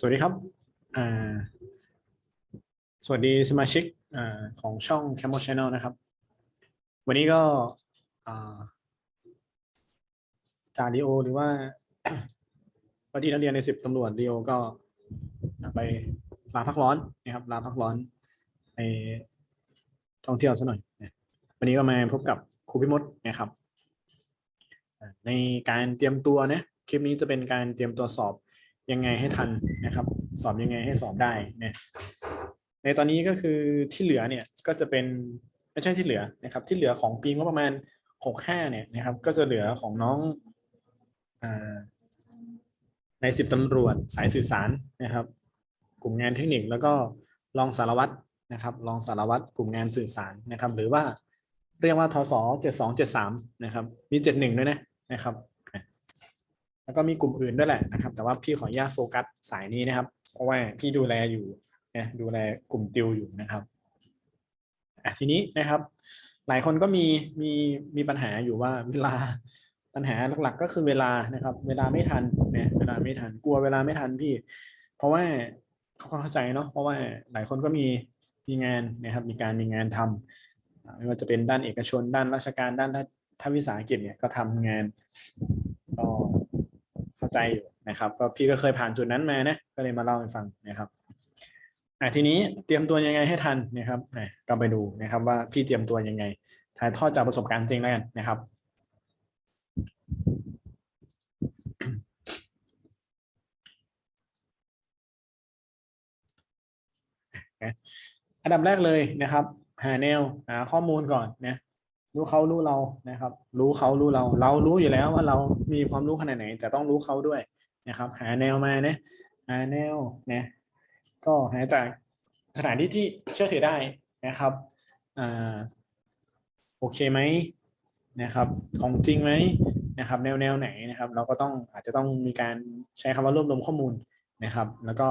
สวัสดีครับ สวัสดีสมาชิกอของช่อง Camel Channel นะครับ วันนี้ก็อ่าจาริโอหรือว่าปฏินักเรียนในสิบตำรวจริโอก็ไปลาพักร้อนนะครับลาพักร้อนไปท่องเที่ยวซะหน่อย วันนี้ก็มาพบกับครูพิมดนะครับ ในการเตรียมตัวนะคลิปนี้จะเป็นการเตรียมตัวสอบ ยังไงให้ทันนะครับ สอบยังไงให้สอบได้นะในตอนนี้ก็คือที่เหลือเนี่ยก็จะเป็นไม่ใช่ที่เหลือนะครับ ที่เหลือของปีงบประมาณหกห้าเนี่ยนะครับ ก็จะเหลือของน้องอในสิบตำรวจสายสื่อสารนะครับ กลุ่มงานเทคนิคแล้วก็รองสารวัตรนะครับรองสารวัตรกลุ่มงานสื่อสารนะครับ หรือว่าเรียกว่าทศเจ็ดสองเจ็ดสามนะครับ มีเจ็ดหนึ่งด้วยนะนะครับ แล้วก็มีกลุ่มอื่นด้วยแหละนะครับ แต่ว่าพี่ขออนุญาตโฟกัสสายนี้นะครับ เพราะว่าพี่ดูแลอยู่นะดูแลกลุ่มติวอยู่นะครับอะทีนี้นะครับ หลายคนก็มีมีมีปัญหาอยู่ว่าเวลาปัญหาหลักๆ ก็คือเวลานะครับ เวลาไม่ทันเนี่ยเวลาไม่ทันกลัวเวลาไม่ทันพี่ เพราะว่าเขาเข้าใจเนาะเพราะว่าหลายคนก็มีมีงานนะครับ มีการมีงานทำอ่าไม่ว่าจะเป็นด้านเอกชน ด้านราชการด้านท่าวิสาหกิจเนี่ยก็ทำงาน เข้าใจอยู่นะครับก็พี่ก็เคยผ่านจุดนั้นมานะก็เลยมาเล่าให้ฟังนะครับอะทีนี้เตรียมตัวยังไงให้ทันนะครับอะก็ไปดูนะครับว่าพี่เตรียมตัวยังไงถ่ายทอดจากประสบการณ์จริงแล้วกันนะครับอันดับแรกเลยนะครับ หาแนวหาข้อมูลก่อนนะ รู้เขารู้เรานะครับ รู้เขารู้เรา เรารู้อยู่แล้วว่าเรามีความรู้ขนาดไหน แต่ต้องรู้เขาด้วยนะครับ หาแนวมานะหาแนวนะก็หาจากสถานที่ที่เชื่อถือได้นะครับอ่าโอเคไหมนะครับ ของจริงไหมนะครับ แนวแนวไหนนะครับ เราก็ต้องอาจจะต้องมีการใช้คำว่ารวบรวมข้อมูลนะครับ แล้วก็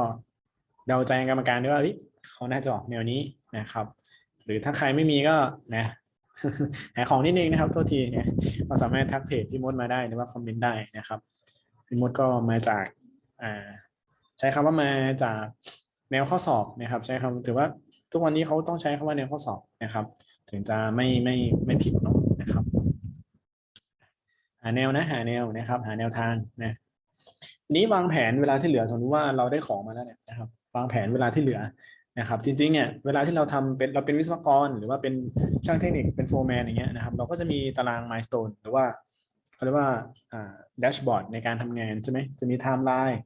เดาใจกรรมการด้วยว่าเฮ้ยเขาน่าจะออกแนวนี้นะครับ หรือถ้าใครไม่มีก็นะ หาของนิดนึงนะครับโทษทีนะก็สามารถทักเพจพี่มดมาได้หรือว่าคอมเมนต์ได้นะครับพี่มดก็มาจากอ่าใช้คำว่ามาจากแนวข้อสอบนะครับ ใช้คำถือว่าทุกวันนี้เขาต้องใช้คำว่าแนวข้อสอบนะครับ ถึงจะไม่ไม่ไม่ผิดเนาะนะครับ หาแนวนะหาแนวนะครับ หาแนวทางนะนี้วางแผนเวลาที่เหลือสมมติว่าเราได้ของมาแล้วเนี่ยนะครับ วางแผนเวลาที่เหลือ นะครับจริงๆเนี่ยเวลาที่เราทำเป็นเราเป็นวิศวกร หรือว่าเป็นช่างเทคนิคเป็นโฟร์แมนอย่างเงี้ยนะครับเราก็จะมีตารางมายส o n e หรือว่าเขาเรียกว่าแดชบอร์ดในการทำงานใช่ไหมจะมีไทม์ไลน์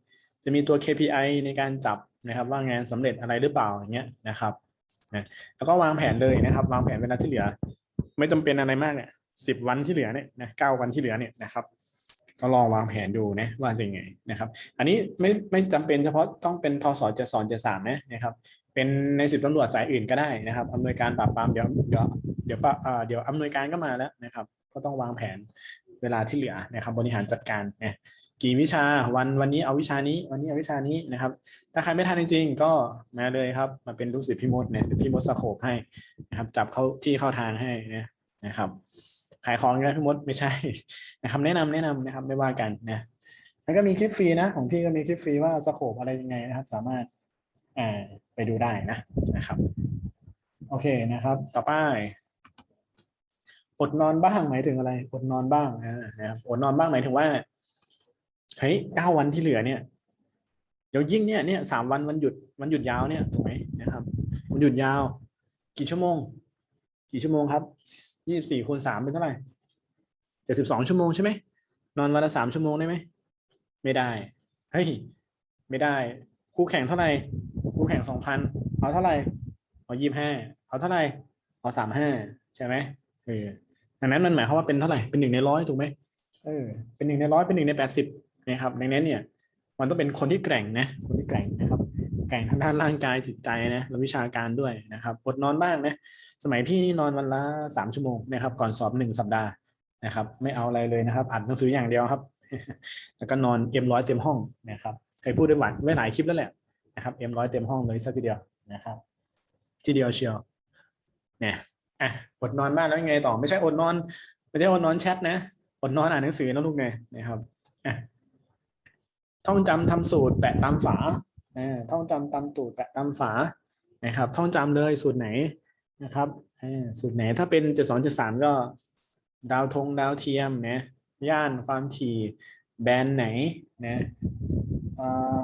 จะมีตัว KPI ในการจับนะครับว่างานสำเร็จอะไรหรือเปล่าอย่างเงี้ยนะครับนะแล้วก็วางแผนเลยนะครับ วางแผนเวลาที่เหลือ ไม่จำเป็นอะไรมากเนี่ยสิบวันที่เหลือเนี่ยนะเก้าวันที่เหลือเนี่ยนะครับ ก็ลองวางแผนดูนะว่าจะยังไงนะครับ อันนี้ไม่ไม่จำเป็นเฉพาะต้องเป็นทศจะสอนจสามนะนะครับ เป็นในสิบตำรวจสายอื่นก็ได้นะครับอำนวยการปราบปรามเดี๋ยวเดี๋ยวเดี๋ยวปะอ่าเดี๋ยวอำนวยการก็มาแล้วนะครับ ก็ต้องวางแผนเวลาที่เหลือนะครับบริหารจัดการนะกี่วิชาวันวันนี้เอาวิชานี้ วันนี้เอาวิชานี้นะครับ ถ้าใครไม่ทันจริงๆ ก็มาเลยครับ มาเป็นลูกศิษย์พี่มดเนี่ยพี่มดสโคบให้นะครับ จับเข้าที่เข้าทางให้นะนะครับ ขายของนะพี่มดไม่ใช่นะครับแนะนำแนะนำนะครับไม่ว่ากันนะแล้วก็มีคลิปฟรีนะของพี่ก็มีคลิปฟรีว่าสโคบอะไรยังไงนะครับ สามารถอ่า ดูได้นะนะครับ โอเคนะครับ ต่อไปอดนอนบ้างหมายถึงอะไรอดนอนบ้างนะครับอดนอนบ้างหมายถึงว่าเฮ้ยเก้าวันที่เหลือเนี่ยเดี๋ยวยิ่งเนี่ยเนี่ยสามวันวันหยุดวันหยุดยาวเนี่ยถูกไหมนะครับวันหยุดยาว กี่ชั่วโมง กี่ชั่วโมงครับยี่สิบสี่คูณสามเป็นเท่าไหร่เจ็ดสิบสองชั่วโมงใช่ไหมนอนวันละสามชั่วโมงได้ไหมไม่ได้เฮ้ยไม่ได้คู่แข่งเท่าไหร่ คู่แข่งสองพันเอาเท่าไหร่เอายี่ห้าเอาเท่าไหร่เอาสามห้าใช่ไหมเออดังนั้นมันหมายความว่าเป็นเท่าไหร่เป็นหนึ่งในร้อยถูกไหมเออเป็นหนึ่งในร้อยเป็นหนึ่งในแปดสิบนะครับดังนั้นเนี่ยมันต้องเป็นคนที่แกร่งนะคนที่แกร่งนะครับแกร่งทางด้านร่างกายจิตใจนะและวิชาการด้วยนะครับอดนอนบ้างนะสมัยพี่นี่นอนวันละสามชั่วโมงนะครับก่อนสอบหนึ่งสัปดาห์นะครับ ไม่เอาอะไรเลยนะครับอ่านหนังสืออย่างเดียวครับ แล้วก็นอนเอ็มร้อยเต็มห้องนะครับเคยพูดไว้หวานไว้หลายคลิปแล้วแหละ นะครับเอ็มร้อยเต็มห้องเลยสักทีเดียวนะครับ ทีเดียวเชียวเนี่ยอะอดนอนบ้างแล้วยังไงต่อไม่ใช่อดนอนไม่ใช่อดนอนแชทนะอดนอนอ่านหนังสือนะลูกไงนะครับอะท่องจำทำสูตรแปะตามฝาอ่าท่องจำตามตูดแปะตามฝานะครับ ท่องจำเลยสูตรไหนนะครับอ่าสูตรไหนถ้าเป็นจุดสองจุดสามก็ ดาวธงดาวเทียมนะย่านความถี่แบนด์ไหนนะอ่า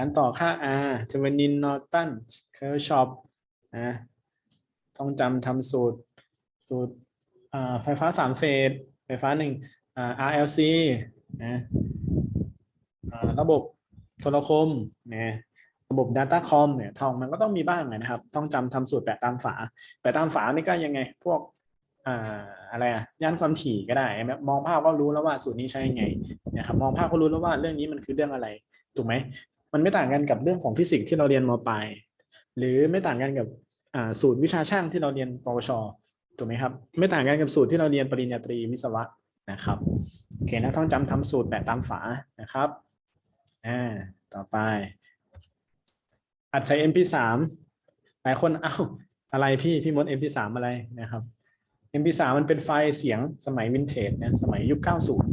การต่อค่า R เทเวนินนอร์ตันเคอร์ชอปนะท่องจำทำสูตรสูตรไฟฟ้าสามเฟสไฟฟ้าหนึ่งอ่า RLC นะระบบโทรคมนะระบบ Datacom เนี่ยทองมันก็ต้องมีบ้างนะครับ ต้องจำทำสูตรแปะตามฝา แปะตามฝานี่ก็ยังไง พวกอ่าอะไรอะย่านความถี่ก็ได้ มองภาพก็รู้แล้วว่าสูตรนี้ใช้ยังไงนะครับมองภาพก็รู้แล้วว่าเรื่องนี้มันคือเรื่องอะไรถูกไหม มันไม่ต่างกันกับเรื่องของฟิสิกส์ที่เราเรียนมปลายหรือไม่ต่างกันกับสูตรวิชาช่างที่เราเรียนปวชถูกไหมครับ ไม่ต่างกันกับสูตรที่เราเรียนปริญญาตรีวิศวะนะครับโอเคนะท่องจำทำสูตรแบบตามฝานะครับอ่าต่อไป อัดใส่ MP3 หลายคนเอ้าอะไรพี่พี่มด MP3 อะไรนะครับ MP3 มันเป็นไฟล์เสียงสมัยวินเทจนะสมัยยุค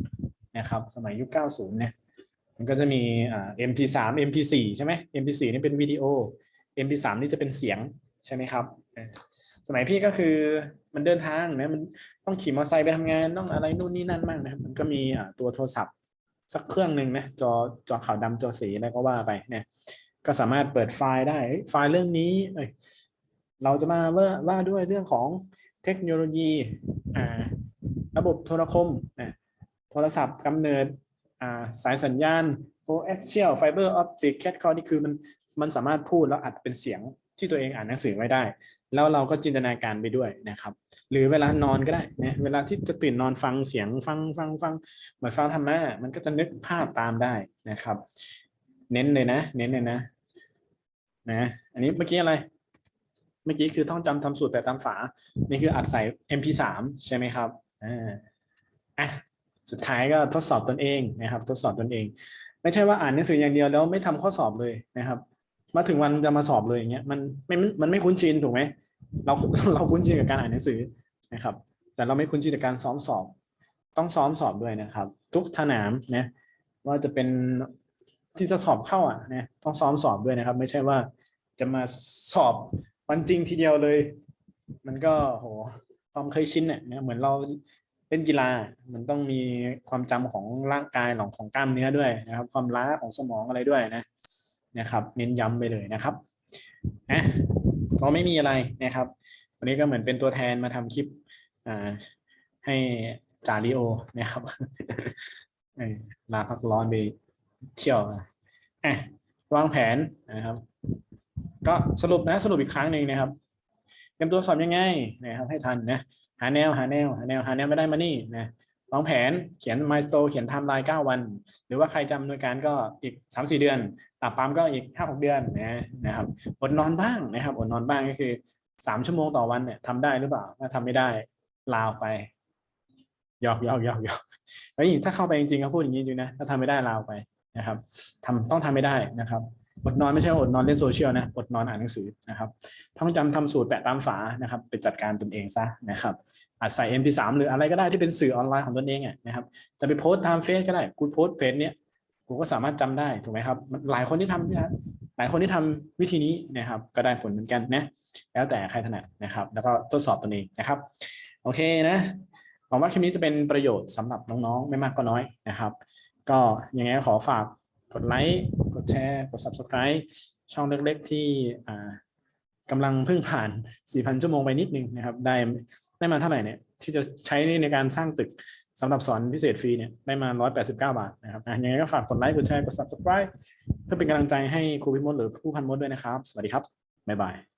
90 นะครับ สมัยยุค 90 เนี่ย มันก็จะมีอ่า MP3 MP4 ใช่ไหม MP4 นี่เป็นวิดีโอ MP3 นี่จะเป็นเสียงใช่ไหมครับ สมัยพี่ก็คือมันเดินทางนะมันต้องขี่มอเตอร์ไซค์ไปทำงานต้องอะไรนู่นนี่นั่นมากนะครับมันก็มีอ่าตัวโทรศัพท์สักเครื่องหนึ่งนะจอจอขาวดำจอสีอะไรก็ว่าไปเนี่ยก็สามารถเปิดไฟล์ได้ไฟล์เรื่องนี้เอ้ยเราจะมาว่าว่าด้วยเรื่องของเทคโนโลยีอ่าระบบโทรคมอ่าโทรศัพท์กำเนิด สายสัญญาณ coaxial fiber optic cat call นี่คือมันมันสามารถพูดแล้วอัดเป็นเสียงที่ตัวเองอ่านหนังสือไว้ได้ แล้วเราก็จินตนาการไปด้วยนะครับ หรือเวลานอนก็ได้นะเวลาที่จะตื่นนอนฟังเสียงฟังฟังฟังเหมือนฟังธรรมะมันก็จะนึกภาพตามได้นะครับ เน้นเลยนะ เน้นเลยนะนะอันนี้เมื่อกี้อะไร เมื่อกี้คือท่องจำทำสูตรแต่ตามฝา นี่คืออัดใส่ MP3 ใช่ไหมครับอ่าอะ สุดท้ายก็ทดสอบตนเองนะครับ ทดสอบตนเอง ไม่ใช่ว่าอ่านหนังสืออย่างเดียวแล้วไม่ทำข้อสอบเลยนะครับ มาถึงวันจะมาสอบเลยอย่างเงี้ยมันไม่มันไม่คุ้นชินถูกไหมเราเราคุ้นชินกับการอ่านหนังสือนะครับ แต่เราไม่คุ้นชินกับการซ้อมสอบ ต้องซ้อมสอบด้วยนะครับ ทุกสนามนะว่าจะเป็นที่จะสอบเข้าอะนะต้องซ้อมสอบด้วยนะครับ ไม่ใช่ว่าจะมาสอบวันจริงทีเดียวเลย มันก็โหความเคยชินเนี่ยนะเหมือนเรา ล่นกีฬา มันต้องมีความจำของร่างกายของของกล้ามเนื้อด้วยนะครับ ความล้าของสมองอะไรด้วยนะนะครับ เน้นย้ำไปเลยนะครับอะก็ไม่มีอะไรนะครับ วันนี้ก็เหมือนเป็นตัวแทนมาทำคลิปอ่าให้จาริโอนะครับลาพักร้อนไปเที่ยวอะวางแผนนะครับ ก็สรุปนะสรุปอีกครั้งหนึ่งนะครับ เตรียมตัวสอบยังไงนะครับให้ทันนะหาแนวหาแนวหาแนวหาแนวไม่ได้มานี่นะวางแผนเขียนมายสโตเขียนไทม์ไลน์9วัน หรือว่าใครจำหน่วยการก็อีก 3-4 เดือนปรับปั๊มก็อีก 5-6 เดือนนะนะครับอดนอนบ้างนะครับอดนอนบ้างก็คือ 3 ชั่วโมงต่อวันเนี่ยทำได้หรือเปล่า ถ้าทำไม่ได้ลาวไปหยอกหยอกหยอกหยอกเฮ้ยถ้าเข้าไปจริงๆก็พูดอย่างนี้จริงนะถ้าทำไม่ได้ลาวไปนะครับทำต้องทำไม่ได้นะครับอดนอนไม่ใช่อดนอนเล่นโซเชียลนะอดนอนอ่านหนังสือนะครับ ท่องจำทำสูตรแปะตามฝานะครับไปจัดการตนเองซะนะครับอาจใส่ MP3 หรืออะไรก็ได้ที่เป็นสื่อออนไลน์ของตนเองอะนะครับจะไปโพสต์ตามเฟซก็ได้กูโพสต์เฟซเนี้ยกูก็สามารถจำได้ถูกไหมครับหลายคนที่ทำนะหลายคนที่ทำวิธีนี้นะครับ ก็ได้ผลเหมือนกันนะแล้วแต่ใครถนัดนะครับ แล้วก็ทดสอบตนเองนะครับ โอเคนะหวังว่าคลิปนี้จะเป็นประโยชน์สำหรับน้องๆ ไม่มากก็น้อยนะครับ ก็ยังไงขอฝากกดไลค์กดแชร์กด subscribe ช่องเล็กๆที่อ่า กำลังเพิ่งผ่าน 4,000 ชั่วโมงไปนิดนึงนะครับ ได้ได้มาเท่าไหร่เนี่ยที่จะใช้ในการสร้างตึกสำหรับสอนพิเศษฟรีเนี่ยได้มา 189 บาทนะครับอะยังไงก็ฝากกดไลค์กดแชร์กด subscribe เพื่อเป็นกำลังใจให้ครูพิมดหรือผู้พันมดด้วยนะครับ สวัสดีครับ บ๊ายบาย